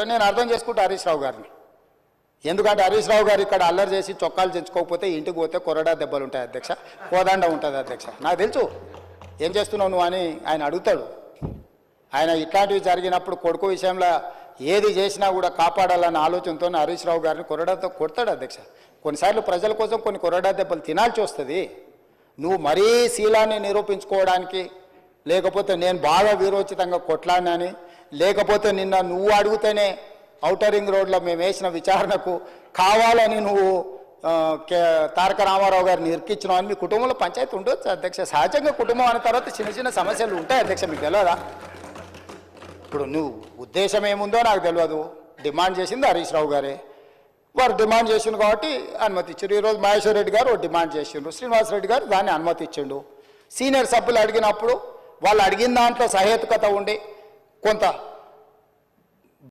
నేను అర్థం చేసుకుంటా హరీష్ రావు గారిని. ఎందుకంటే హరీష్ రావు గారు ఇక్కడ అల్లరి చేసి చొక్కాలు తెచ్చుకోకపోతే ఇంటికి పోతే కొరడా దెబ్బలు ఉంటాయి అధ్యక్ష. కోదండ ఉంటుంది అధ్యక్ష. నాకు తెలుసు. ఏం చేస్తున్నావు నువ్వు అని ఆయన అడుగుతాడు. ఆయన ఇట్లాంటివి జరిగినప్పుడు కొడుకు విషయంలో ఏది చేసినా కూడా కాపాడాలన్న ఆలోచనతో హరీష్ రావు గారిని కొరడాతో కొడతాడు అధ్యక్ష. కొన్నిసార్లు ప్రజల కోసం కొన్ని కొరడా దెబ్బలు తినాల్సి వస్తుంది. నువ్వు మరీ శీలాన్ని నిరూపించుకోవడానికి లేకపోతే నేను బాగా వీరోచితంగా కొట్లాడినని లేకపోతే నిన్న నువ్వు అడిగితేనే ఔటరింగ్ రోడ్లో మేము వేసిన విచారణకు కావాలని నువ్వు కే- తారక రామారావు గారిని ఇరికించినావు అని మీ కుటుంబంలో పంచాయతీ ఉండొచ్చు అధ్యక్ష. సహజంగా కుటుంబం అన్న తర్వాత చిన్న చిన్న సమస్యలు ఉంటాయి అధ్యక్ష మీకు తెలియదా ఇప్పుడు నువ్వు ఉద్దేశం ఏముందో నాకు తెలియదు డిమాండ్ చేసింది హరీష్ రావు గారే. వారు డిమాండ్ చేసిండు కాబట్టి అనుమతి ఇచ్చిండు ఈరోజు మహేశ్వర్ రెడ్డి గారు డిమాండ్ చేసిండ్రు. శ్రీనివాస్ రెడ్డి గారు దాన్ని అనుమతి ఇచ్చిండు సీనియర్ సభ్యులు అడిగినప్పుడు వాళ్ళు అడిగిన దాంట్లో సహేతుకత ఉండి Conta.